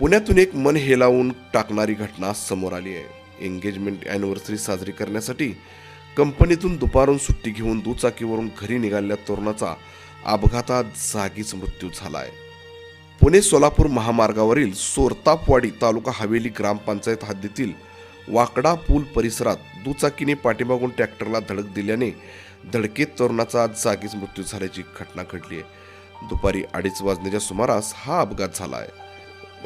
पुण्यातून एक मन हेलावून टाकणारी घटना समोर आली आहे. एंगेजमेंट अॅनिव्हर्सरी साजरी करण्यासाठी कंपनीतून दुपारून सुट्टी घेऊन दुचाकीवरून घरी निघालेल्या तरुणाचा अपघातात जागीच मृत्यू झाला आहे. पुणे सोलापूर महामार्गावरील सोरतापवाडी तालुका हवेली ग्रामपंचायत हद्दीतील वाकडा पूल परिसरात दुचाकीने पाठीमागून ट्रॅक्टरला धडक दिल्याने धडकेत तरुणाचा जागीच मृत्यू झाल्याची घटना घडली आहे. दुपारी अडीच वाजण्याच्या सुमारास हा अपघात झाला आहे.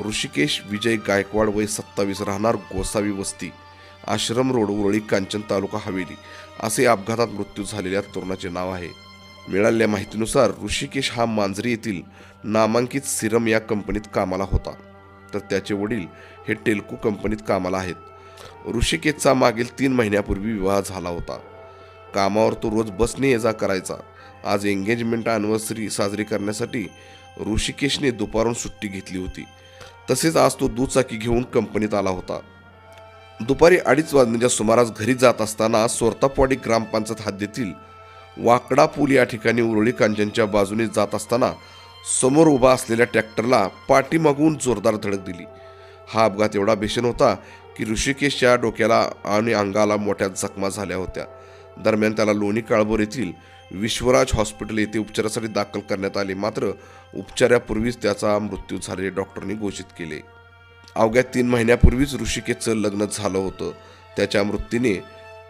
ऋषिकेश विजय गायकवाड वय सत्तावीस राहणार गोसावी वस्ती आश्रम रोड उरळी कांचन तालुका हवेली असे अपघातात मृत्यू झालेल्या तरुणाचे नाव आहे. मिळालेल्या माहितीनुसार ऋषिकेश हा मांजरी येथील नामांकित सिरम या कंपनीत कामाला होता. तर त्याचे वडील हे टेल्को कंपनीत कामाला आहेत. ऋषिकेशचा मागील तीन महिन्यापूर्वी विवाह झाला होता. कामावर तो रोज बसने ये जा करायचा. आज एंगेजमेंट अॅनिव्हर्सरी साजरी करण्यासाठी ऋषिकेशने दुपारून सुट्टी घेतली होती. तसेच आज तो दुचाकी घेऊन कंपनीत आला होता. दुपारी अडीच वाजण्याच्या सुमारास घरी जात असताना सोरतापवाडी ग्रामपंचायत हद्दीतील वाकडा पूल या ठिकाणी उरळी कांचनच्या बाजूने जात असताना समोर उभा असलेल्या ट्रॅक्टरला पाठीमागून जोरदार धडक दिली. हा अपघात एवढा भीषण होता की ऋषिकेशच्या डोक्याला आणि अंगाला मोठ्या जखमा झाल्या होत्या. दरम्यान त्याला लोणी काळभोर येथील विश्वराज हॉस्पिटल येथे उपचारासाठी दाखल करण्यात आले. मात्र उपचारापूर्वीच त्याचा मृत्यू झाल्याचे डॉक्टरने घोषित केले. अवघ्या तीन महिन्यापूर्वीच ऋषिकेचं लग्न झालं होतं. त्याच्या मृत्यूने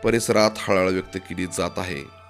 परिसरात हळहळ व्यक्त केली जात आहे.